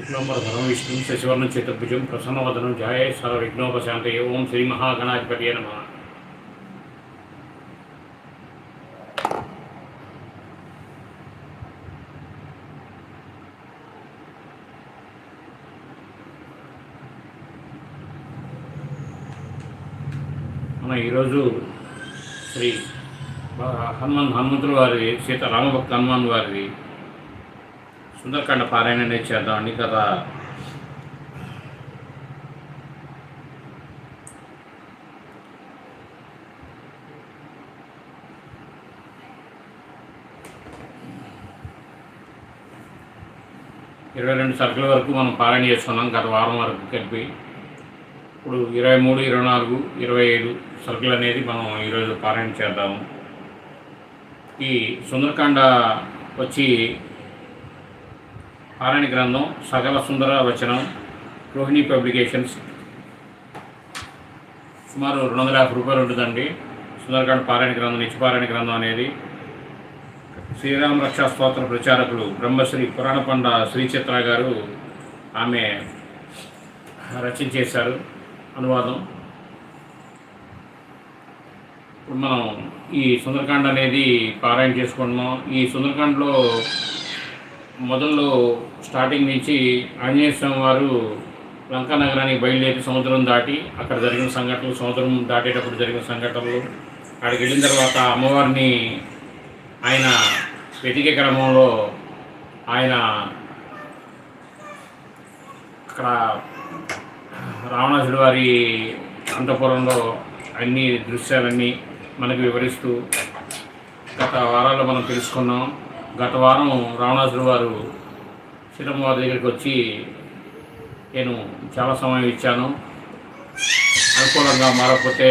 శుక్లంబరధరం విష్ణు శశివర్ణం చతుర్భుజం ప్రసన్నవదనం ధ్యాయ సర్వ విఘ్నోపశాంత ఓం శ్రీ మహాగణాధిపతి నమ. మన ఈరోజు శ్రీ బ- హనుమాన్ హనుమంతుల వారి సీత రామభక్త హనుమాన్ వారిది సుందరకాండ పారాయణ అనేది చేద్దామండి గత ఇరవై రెండు సర్కిల్ వరకు మనం పారాయణ చేసుకున్నాం గత వారం వరకు కలిపి ఇప్పుడు ఇరవై మూడు ఇరవై నాలుగు ఇరవై ఐదు సర్కిల్ అనేది మనం ఈరోజు పారాయణ చేద్దాము. ఈ సుందరకాండ వచ్చి పారాయణ గ్రంథం సకల సుందర వచనం రోహిణి పబ్లికేషన్స్. సుమారు రెండు వందల యాభై రూపాయలు ఉంటుందండి. సుందరకాండ పారాయణ గ్రంథం నిత్యపారాయణ గ్రంథం అనేది. శ్రీరామ రక్షా స్తోత్ర ప్రచారకులు బ్రహ్మశ్రీ పురాణ పండ శ్రీచిత్ర గారు ఆమె రచించేశారు అనువాదం. ఇప్పుడు మనం ఈ సుందరకాండ అనేది పారాయణ చేసుకుంటున్నాం. ఈ సుందరకాండలో మొదల్లో స్టార్టింగ్ నుంచి ఆంజనేయ స్వామి వారు లంకా నగరానికి బయలుదేరి సముద్రం దాటి అక్కడ జరిగిన సంఘటనలు సముద్రం దాటేటప్పుడు జరిగిన సంఘటనలు అక్కడికి వెళ్ళిన తర్వాత అమ్మవారిని ఆయన వెతికే క్రమంలో ఆయన అక్కడ రావణాసుడి వారి అంతపురంలో అన్ని దృశ్యాలన్నీ మనకు వివరిస్తూ గత వారాల్లో మనం తెలుసుకున్నాం. గత వారం రావణాసుడు వారు సీతమ్మ వారి దగ్గరికి వచ్చి నేను చాలా సమయం ఇచ్చాను. అనుకూలంగా మారకపోతే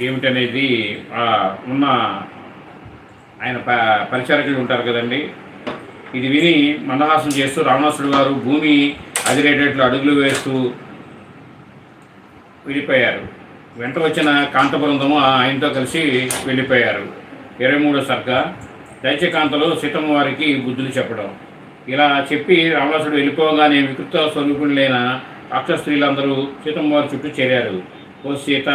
ఏమిటనేది ఉన్న ఆయన ప పరిచారకులు ఉంటారు కదండి. ఇది విని మందహాసం చేస్తూ రావణాసుడు గారు భూమి అదిరేటట్లు అడుగులు వేస్తూ వెళ్ళిపోయారు వెంట వచ్చిన కాంతబృందము ఆయనతో కలిసి వెళ్ళిపోయారు. ఇరవై మూడో సర్గ. దైత్యకాంతలో సీతమ్మ వారికి బుద్ధులు చెప్పడం. ఇలా చెప్పి రావణాసుడు వెళ్ళిపోగానే వికృత స్వరూపులైన రాక్షస స్త్రీలందరూ సీతమ్మ వారి చుట్టూ చేరారు. ఓ సీత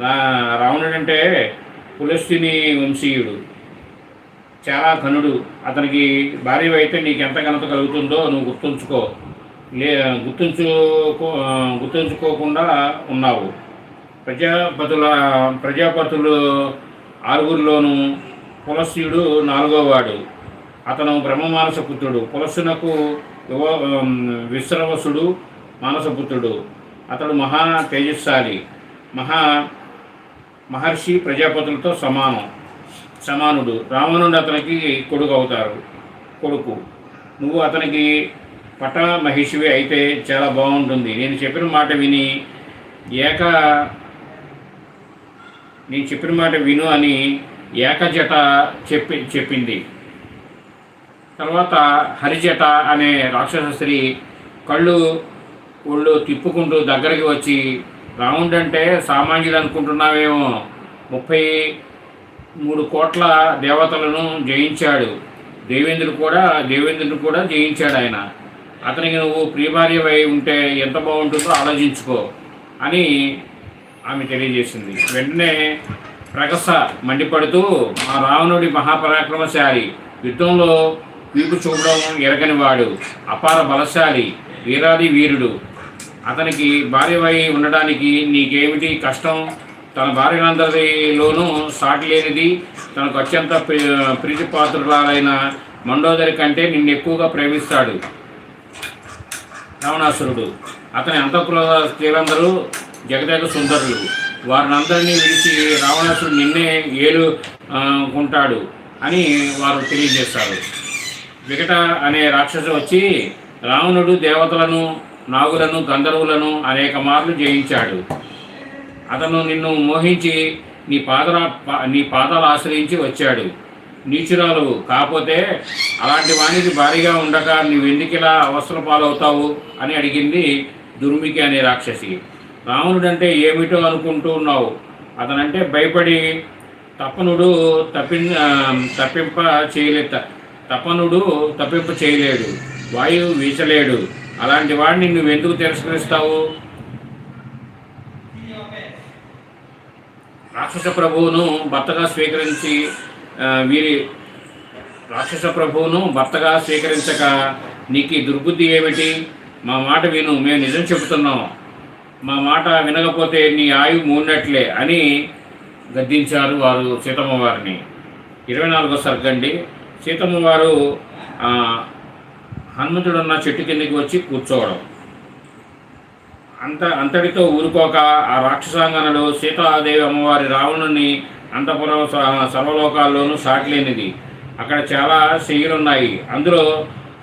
రా రావణుడు అంటే పులస్తిని వంశీయుడు. చాలా ఘనుడు. అతనికి భార్య అయితే నీకు ఎంత ఘనత కలుగుతుందో నువ్వు గుర్తుంచుకో. లే గుర్తుంచుకో గుర్తుంచుకోకుండా ఉన్నావు. ప్రజాపతుల ప్రజాపతులు ఆరుగురిలోనూ పులస్యుడు నాలుగోవాడు. అతను బ్రహ్మ మానసపుత్రుడు పులస్సునకు యువ విశ్రవసుడు మానసపుత్రుడు అతడు మహా తేజస్సాలి. మహా మహర్షి ప్రజాపతులతో సమానం సమానుడు. రావణుడు అతనికి కొడుకు అవుతారు కొడుకు. నువ్వు అతనికి పట మహిషివి అయితే చాలా బాగుంటుంది. నేను చెప్పిన మాట విని ఏక నేను చెప్పిన మాట విను అని ఏకజట చెప్పి చెప్పింది. తర్వాత హరిజట అనే రాక్షస స్త్రీ కళ్ళు ఒళ్ళు తిప్పుకుంటూ దగ్గరికి వచ్చి రాముడు అంటే సామాన్యుడు అనుకుంటున్నావేమో. ముప్పై మూడు కోట్ల దేవతలను జయించాడు. దేవేంద్రుడు కూడా దేవేంద్రుడు కూడా జయించాడు ఆయన. అతనికి నువ్వు ప్రియభార్యవై ఉంటే ఎంత బాగుంటుందో ఆలోచించుకో అని ఆమె తెలియజేసింది. వెంటనే ప్రగస మండిపడుతూ ఆ రావణుడి మహాపరాక్రమశాలి యుద్ధంలో వీపు చూడడం ఎరగని వాడు అపార బలశాలి వీరాది వీరుడు. అతనికి భార్యవై ఉండడానికి నీకేమిటి కష్టం? తన భార్యలందరిలోనూ సాటి లేనిది తనకు అత్యంత ప్రి- ప్రీతిపాత్రురాలైన మండోదరి కంటే నిన్ను ఎక్కువగా ప్రేమిస్తాడు రావణాసురుడు. అతని అంతఃపుర స్త్రీలందరూ జగదేక సుందరులు. వారినందరినీ విడిచి రావణాసుడు నిన్నే ఏలు ఉంటాడు అని వారు తెలియజేస్తారు. వికట అనే రాక్షసు వచ్చి రావణుడు దేవతలను నాగులను గంధర్వులను అనేక మార్లు జయించాడు. అతను నిన్ను మోహించి నీ పాదల నీ పాదాలు ఆశ్రయించి వచ్చాడు. నీచురాలు కాకపోతే అలాంటి వానికి భారీగా ఉండక నువ్వు ఇలా అవసర పాలవుతావు అని అడిగింది దుర్మికి అనే రాక్షసి. రావణుడంటే ఏమిటో అనుకుంటూ ఉన్నావు? అతనంటే భయపడి తపనుడు తప్పి తప్పింప చేయలే తపనుడు తప్పింప చేయలేడు వాయువు వీచలేడు. అలాంటి వాడిని నువ్వు ఎందుకు తిరస్కరిస్తావు? రాక్షస ప్రభువును భర్తగా స్వీకరించి వీరి రాక్షస ప్రభువును భర్తగా స్వీకరించక నీకు దుర్బుద్ధి ఏమిటి? మా మాట విను మేము నిజం చెబుతున్నాం. మా మాట వినకపోతే నీ ఆయువు మూడినట్లే అని గద్దించారు వారు సీతమ్మ వారిని. ఇరవై నాలుగో సర్గండి. సీతమ్మ వారు హనుమంతుడున్న చెట్టు కిందకి వచ్చి కూర్చోవడం. అంత అంతటితో ఊరుకోక ఆ రాక్షసాంగనలు సీతాదేవి అమ్మవారి రావణుని అంతపురం సర్వలోకాల్లోనూ సాటిలేనిది. అక్కడ చాలా శయ్యలు ఉన్నాయి అందులో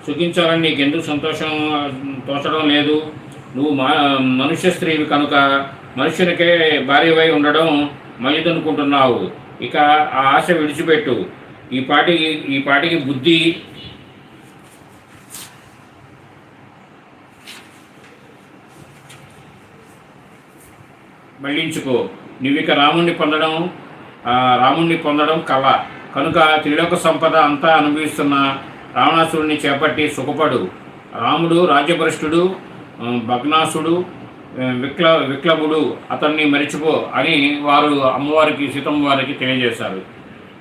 సుఖించాలని నీకెందుకు సంతోషం తోచడం లేదు? నువ్వు మా మనుష్య స్త్రీవి కనుక మనుష్యునికే భార్యవై ఉండడం మంచిదనుకుంటున్నావు ఇక ఆ ఆశ విడిచిపెట్టు. ఈ పాటికి ఈ పాటికి బుద్ధి మళ్ళించుకో నువ్విక రాముణ్ణి పొందడం రాముణ్ణి పొందడం కళ కనుక త్రిలోక సంపద అంతా అనుభవిస్తున్న రావణాసురుణ్ణి చేపట్టి సుఖపడు. రాముడు రాజ్యభ్రష్టుడు భగ్నాసుడు విక్ల విక్లవుడు అతన్ని మరిచిపో అని వారు అమ్మవారికి సీతమ్మ వారికి తెలియజేశారు.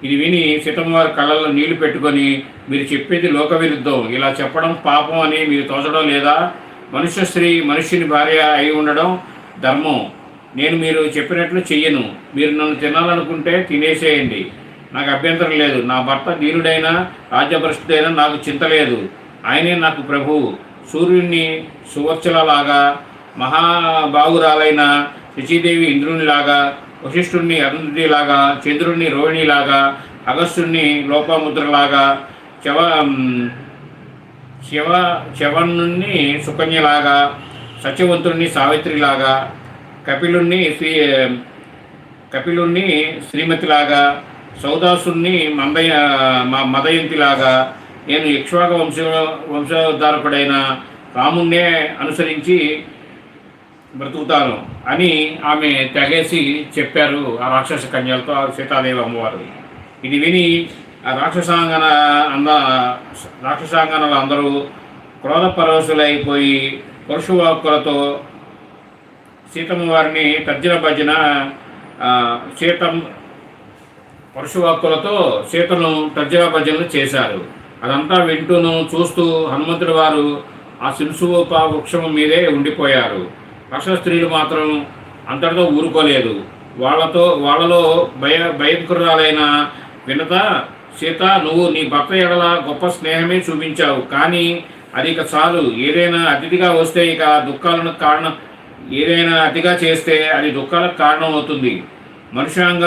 ఇది విని సీతమ్మ వారి కళ్ళల్లో నీళ్ళు పెట్టుకొని మీరు చెప్పేది లోక విరుద్ధం. ఇలా చెప్పడం పాపం అని మీరు తోచడం లేదా? మనుష్య స్త్రీ మనుష్యుని భార్య అయి ఉండడం ధర్మం. నేను మీరు చెప్పినట్లు చెయ్యను. మీరు నన్ను తినాలనుకుంటే తినేసేయండి. నాకు అభ్యంతరం లేదు. నా భర్త దీనుడైనా రాజ్యభ్రష్టుడైనా నాకు చింత లేదు. ఆయనే నాకు ప్రభువు సూర్యుడిని సువర్చలలాగా మహాబాహురాలైన శచీదేవి ఇంద్రునిలాగా వశిష్ఠుణ్ణి అరుంధతిలాగా చంద్రుణ్ణి రోహిణిలాగా అగస్త్యుణ్ణి లోపముద్రలాగా శవ శివ శవనుణ్ణి సుకన్యలాగా సత్యవంతుణ్ణి సావిత్రిలాగా కపిలుణ్ణి శ్రీ కపిలుణ్ణి శ్రీమతిలాగా సౌదాసుణ్ణి మందయ మదయంతిలాగా నేను ఇక్ష్వాక వంశ వంశోద్ధారకుడైన రాముణ్ణే అనుసరించి బ్రతుకుతాను అని ఆమె తెగేసి చెప్పారు ఆ రాక్షస కన్యలతో ఆ సీతాదేవి అమ్మవారు. ఇది విని ఆ రాక్షసాంగన అంద రాక్షసాంగనలు అందరూ క్రోధ పరవశులైపోయి పరుషువాక్కులతో సీతమ్మ వారిని తర్జన భజన సీతం పరుషువాక్కులతో సీతను తర్జన భజనలు చేశారు. అదంతా వింటూను చూస్తూ హనుమంతుడి వారు ఆ శిల్సువోప వృక్షం మీదే ఉండిపోయారు. రక్షణ స్త్రీలు మాత్రం అంతటితో ఊరుకోలేదు. వాళ్ళతో వాళ్ళలో భయ భయంకరాలైన వినత సీత నువ్వు నీ భర్త ఎడల గొప్ప స్నేహమే చూపించావు. కానీ అది ఇక చాలు. ఏదైనా అతిథిగా వస్తే ఇక దుఃఖాలను కారణం ఏదైనా అతిగా చేస్తే అది దుఃఖాలకు కారణం అవుతుంది మనుష్యాంగ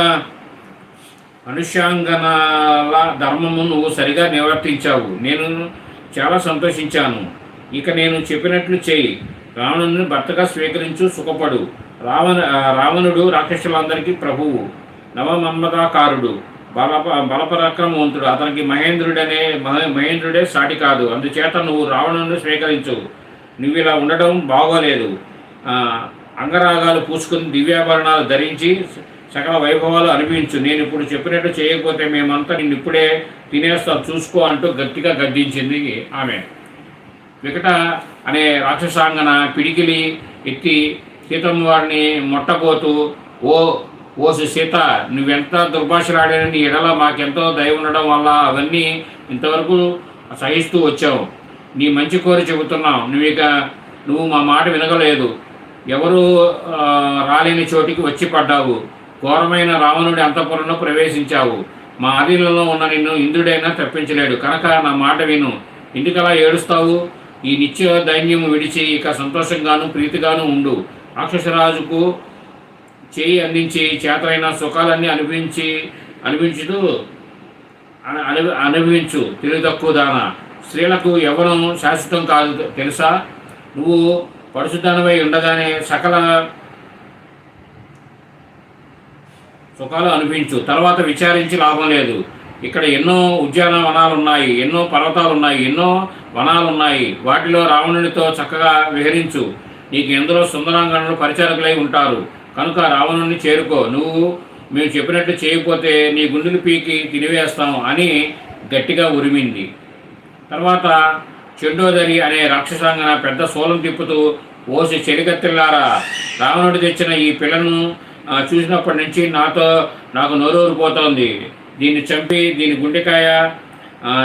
అనుషాంగనాల ధర్మము నువ్వు సరిగా నిర్వర్తించావు. నేను చాలా సంతోషించాను. ఇక నేను చెప్పినట్లు చేయి. రావణుని భర్తగా స్వీకరించు సుఖపడు. రావణ రావణుడు రాక్షసులందరికీ ప్రభువు నవమన్మదాకారుడు బల బలపరాక్రమవంతుడు. అతనికి మహేంద్రుడనే మహ- మహేంద్రుడే సాటి కాదు. అందుచేత నువ్వు రావణుని స్వీకరించు. నువ్వు ఇలా ఉండడం బాగోలేదు. అంగరాగాలు పూసుకుని దివ్యాభరణాలు ధరించి సకల వైభవాలు అనిపించు నేను ఇప్పుడు చెప్పినట్టు చేయకపోతే మేమంతా నిన్ను ఇప్పుడే తినేస్తాం చూసుకో అంటూ గట్టిగా గద్దించింది ఆమె. వికట అనే రాక్షసాంగన పిడికిలి ఎత్తి సీతమ్మ వారిని మొట్టబోతూ ఓ ఓసి సీత నువ్వెంత దుర్భాషలాడిన నీ ఎడల మాకెంతో దయ ఉండడం వల్ల అవన్నీ ఇంతవరకు సహిస్తూ వచ్చావు. నీ మంచి కోరి చెబుతున్నావు. నువ్వు ఇక నువ్వు మా మాట వినగలేదు. ఎవరు రాలేని చోటికి వచ్చి పడ్డావు. ఘోరమైన రావణుడి అంతఃపురంలో ప్రవేశించావు. మా ఆధీనంలో ఉన్న నిన్ను ఇంద్రుడైనా తప్పించలేడు. కనుక నా మాట విను. ఎందుకలా ఏడుస్తావు? ఈ నిత్య దైన్యము విడిచి ఇక సంతోషంగాను ప్రీతిగాను ఉండు. రాక్షసరాజుకు చేయి అందించి చేతలైన సుఖాలన్నీ అనుభవించి అనుభవించుతూ అను- అనుభవించు. తెలివి తక్కువ దాన. స్త్రీలకు ఎవరూ శాశ్వతం కాదు తెలుసా? నువ్వు పరుశుద్ధనమై ఉండగానే సకల సుఖాలు అనిపించు తర్వాత విచారించి లాభం లేదు. ఇక్కడ ఎన్నో ఉద్యానవనాలు ఉన్నాయి ఎన్నో పర్వతాలు ఉన్నాయి ఎన్నో వనాలు ఉన్నాయి. వాటిలో రావణునితో చక్కగా విహరించు. నీకు ఎందులో సుందరాంగణలు పరిచారకులై ఉంటారు. కనుక రావణుని చేరుకో. నువ్వు మేము చెప్పినట్టు చేయకపోతే నీ గుండెలు పీకి తినివేస్తాం అని గట్టిగా ఉరిమింది. తర్వాత చెండోదరి అనే రాక్షసాంగన పెద్ద సోలం తిప్పుతూ ఓసి చెలికత్తెల్లారా రావణుడు తెచ్చిన ఈ పిల్లను చూసినప్పటి నుంచి నాతో నాకు నోరూరిపోతోంది దీన్ని చంపి దీని గుండెకాయ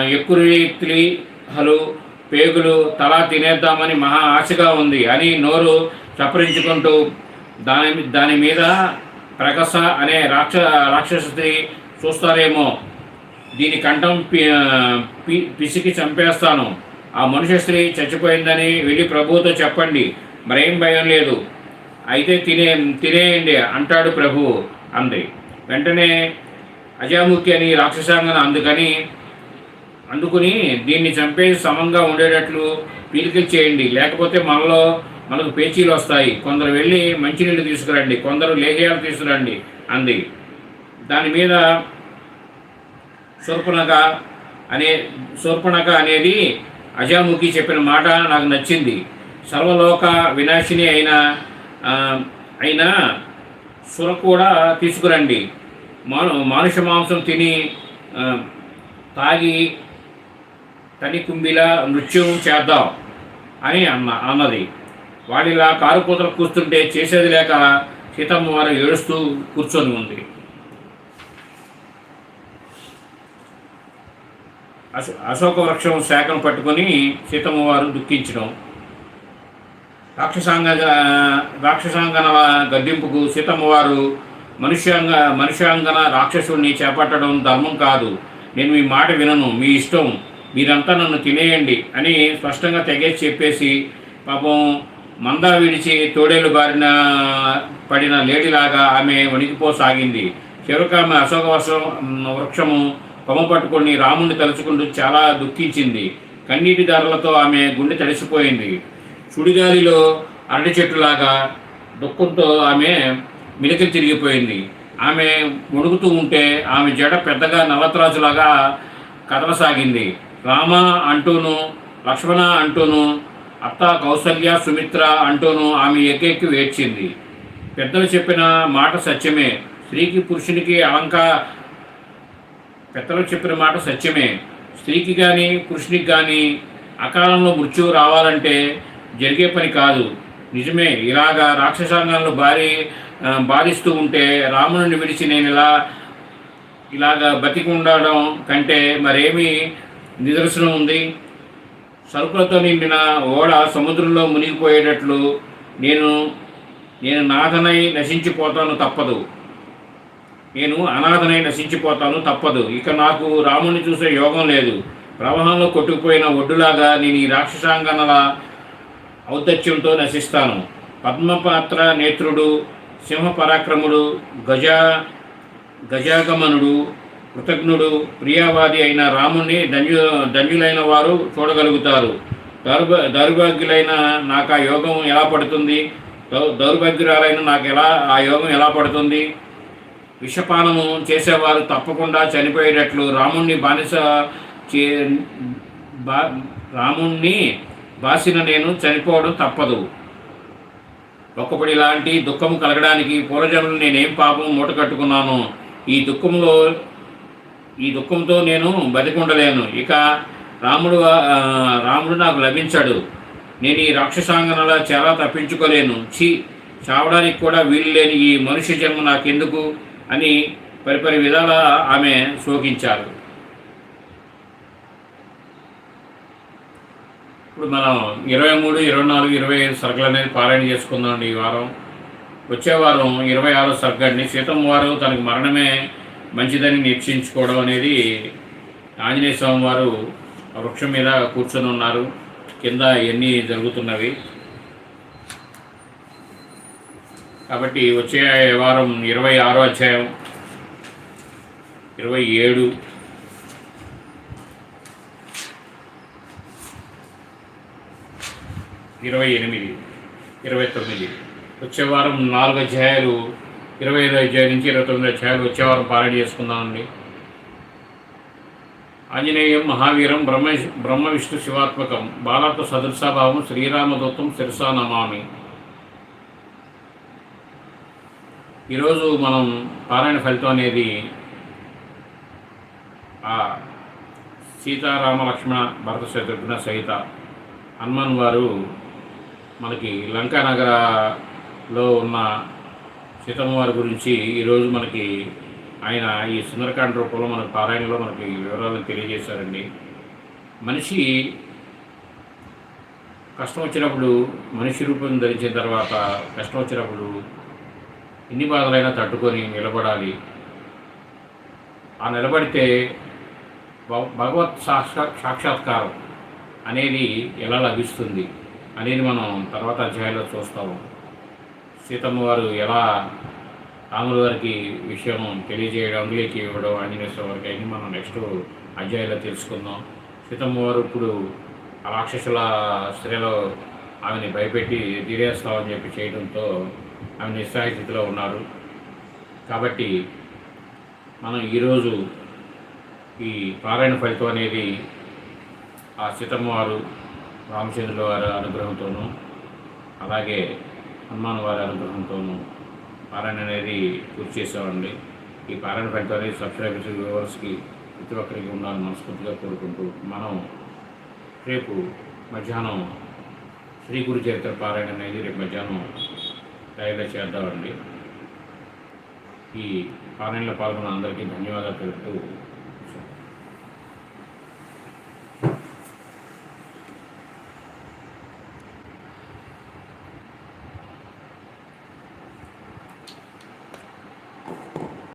ఎక్కురీత్లి హలు పేగులు తలా తినేద్దామని మహా ఆశగా ఉంది అని నోరు చప్పరించుకుంటూ దాని దాని మీద ప్రకస అనే రాక్ష రాక్షస స్త్రీ చూస్తారేమో. దీని కంఠం పి- పి పిసికి చంపేస్తాను. ఆ మనుష్య స్త్రీ చచ్చిపోయిందని వెళ్ళి ప్రభువుతో చెప్పండి. మరేం భయం లేదు. అయితే తినే తినేయండి అంటాడు ప్రభువు అంది. వెంటనే అజాముఖి అని రాక్షసాంగన అందుకని అందుకుని దీన్ని చంపేసి సమంగా ఉండేటట్లు పీలికలు చేయండి. లేకపోతే మనలో మనకు పేచీలు వస్తాయి. కొందరు వెళ్ళి మంచినీళ్ళు తీసుకురండి. కొందరు లేహ్యాలు తీసుకురండి అంది. దాని మీద శూర్పణక అనే శూర్పణక అనేది అజాముఖి చెప్పిన మాట నాకు నచ్చింది. సర్వలోక వినాశిని అయిన అయిన సుర కూడా తీసుకురండి. మాను మానుష మాంసం తిని తాగి తని కుంభిల నృత్యం చేద్దాం అని అన్న అన్నది. వాడిలా కారు కూతలు కూస్తుంటే చేసేది లేక సీతమ్మ వారు ఏడుస్తూ కూర్చొని ఉంది. అశో అశోక వృక్షం శాఖను పట్టుకొని సీతమ్మ వారు దుఃఖించడం. రాక్షసాంగ రాక్షసాంగన గద్దెంపుకు సీతమ్మవారు మనుష్యాంగ మనుష్యాంగన రాక్షసుడిని చేపట్టడం ధర్మం కాదు. నేను మీ మాట వినను మీ ఇష్టం. మీరంతా నన్ను తినేయండి అని స్పష్టంగా తెగేసి చెప్పేసి పాపం మంద విడిచి తోడేలు బారిన పడిన లేడీలాగా ఆమె వణికిపోసాగింది. చివరికి ఆమె అశోక వర్షం వృక్షము కొమ్మ పట్టుకొని రాముడిని తలుచుకుంటూ చాలా దుఃఖించింది. కన్నీటి ధరలతో ఆమె గుండె తడిసిపోయింది. సుడిగాలిలో అరటి చెట్టులాగా దుఃఖంతో ఆమె మిలికి తిరిగిపోయింది. ఆమె వణుకుతూ ఉంటే ఆమె జడ పెద్దగా నల్లత్రాజులాగా కదలసాగింది. రామ అంటూను లక్ష్మణ అంటూను అత్త కౌసల్య సుమిత్ర అంటూను ఆమె ఎక్కెక్కి వేడ్చింది. పెద్దలు చెప్పిన మాట సత్యమే. స్త్రీకి పురుషునికి అలంక పెద్దలు చెప్పిన మాట సత్యమే. స్త్రీకి కానీ పురుషునికి కానీ అకాలంలో మృత్యువు రావాలంటే జరిగే పని కాదు. నిజమే ఇలాగా రాక్షసాంగాలను భారీ బాధిస్తూ ఉంటే రాముడిని విడిచి నేను ఇలా ఇలాగా బతికి ఉండడం కంటే మరేమీ నిదర్శనం ఉంది? సరుకులతో నిండిన ఓడ సముద్రంలో మునిగిపోయేటట్లు నేను నేను నాథనై నశించిపోతాను తప్పదు. నేను అనాథనై నశించిపోతాను తప్పదు. ఇక నాకు రాముని చూసే యోగం లేదు. ప్రవాహంలో కొట్టుకుపోయిన ఒడ్డులాగా నేను ఈ రాక్షసాంగనలా ఔదత్యంతో నశిస్తాను. పద్మపాత్ర నేత్రుడు సింహపరాక్రముడు గజా గజాగమనుడు కృతజ్ఞుడు ప్రియావాది అయిన రాముణ్ణి ధన్యు ధన్యులైన వారు చూడగలుగుతారు. దౌర్భ దౌర్భాగ్యులైన నాకు ఆ యోగం ఎలా పడుతుంది? దౌ- దౌర్భాగ్యురాలైన నాకు ఎలా ఆ యోగం ఎలా పడుతుంది? విషపానము చేసేవారు తప్పకుండా చనిపోయేటట్లు రాముణ్ణి బానిస చే బా రాముణ్ణి బాసిన నేను చనిపోవడం తప్పదు. ఒక్కపడి ఇలాంటి దుఃఖము కలగడానికి పూర్వజన్మలు నేనేం పాపం మూట కట్టుకున్నాను? ఈ దుఃఖంలో ఈ దుఃఖంతో నేను బతికుండలేను ఇక రాముడు రాముడు నాకు లభించాడు. నేను ఈ రాక్షసాంగనలా చాలా తప్పించుకోలేను. ఛీ చావడానికి కూడా వీలు లేని ఈ మనుష్య జన్మ నాకెందుకు? అని పరిపరి విధాల ఆమె శోకించారు. ఇప్పుడు మనం ఇరవై మూడు ఇరవై నాలుగు ఇరవై ఐదు సరుకులు అనేది పారాయణ చేసుకుందామండి ఈ వారం. వచ్చే వారం ఇరవై ఆరో సర్గండి సీతమ్మ వారు తనకు మరణమే మంచిదని నిశ్చయించుకోవడం అనేది ఆంజనేయ స్వామి వారు వృక్షం మీద కూర్చొని ఉన్నారు. కింద ఇవన్నీ జరుగుతున్నవి. కాబట్టి వచ్చే వారం ఇరవై ఆరో అధ్యాయం ఇరవై ఏడు. ఇరవై ఎనిమిది ఇరవై తొమ్మిది. వచ్చే వారం నాలుగు అధ్యాయాలు ఇరవై ఐదు అధ్యాయం నుంచి ఇరవై తొమ్మిది అధ్యాయాలు వచ్చే వారం పారాయణ చేసుకుందామండి. ఆంజనేయం మహావీరం బ్రహ్మ బ్రహ్మ విష్ణు శివాత్మకం బాలత్వ సదృశాభావం శ్రీరామదత్తం శిరసా నమామి. ఈరోజు మనం పారాయణ ఫలితం అనేది ఆ సీతారామ లక్ష్మణ భరత శత్రుఘ్న సహిత హనుమాన్ వారు మనకి లంకా నగరలో ఉన్న సీతమ్మ వారి గురించి ఈరోజు మనకి ఆయన ఈ సుందరకాండ రూపంలో మనకు పారాయణలో మనకి వివరాలను తెలియజేశారండి. మనిషి కష్టం వచ్చినప్పుడు మనిషి రూపం ధరించిన తర్వాత కష్టం వచ్చినప్పుడు ఎన్ని బాధలైనా తట్టుకొని నిలబడాలి. ఆ నిలబడితే భగ- భగవత్ సాక్షా సాక్షాత్కారం అనేది ఎలా లభిస్తుంది? అనేది మనం తర్వాత అధ్యాయంలో చూస్తాము. సీతమ్మ వారు ఎలా రాముల వారికి విషయం తెలియజేయడం అంగులేకి ఇవ్వడం ఆంజనేయ వారికి అన్ని మనం నెక్స్ట్ అధ్యాయంలో తెలుసుకుందాం. సీతమ్మ వారు ఇప్పుడు ఆ రాక్షసుల స్త్రీలో ఆమెని భయపెట్టి తీరేస్తామని చెప్పి చేయడంతో ఆమె నిస్సహాయ స్థితిలో ఉన్నారు. కాబట్టి మనం ఈరోజు ఈ పారాయణ ఫలితం అనేది ఆ సీతమ్మ వారు రామచంద్రుల వారి అనుగ్రహంతోనూ అలాగే హనుమాన్ వారి అనుగ్రహంతోనూ పారాయణ అనేది పూర్తి చేసామండి ఈ పారాయణ ఫలితాన్ని అనేది సబ్స్క్రైబర్స్ వ్యూవర్స్కి ప్రతి ఒక్కరికి ఉండాలని మనస్ఫూర్తిగా కోరుకుంటూ మనం రేపు మధ్యాహ్నం శ్రీ గురు చరిత్ర పారాయణ అనేది రేపు మధ్యాహ్నం తయారు చేద్దామండి. ఈ పారాయణలో పాల్గొన్న అందరికీ ధన్యవాదాలు తెలుపుతూ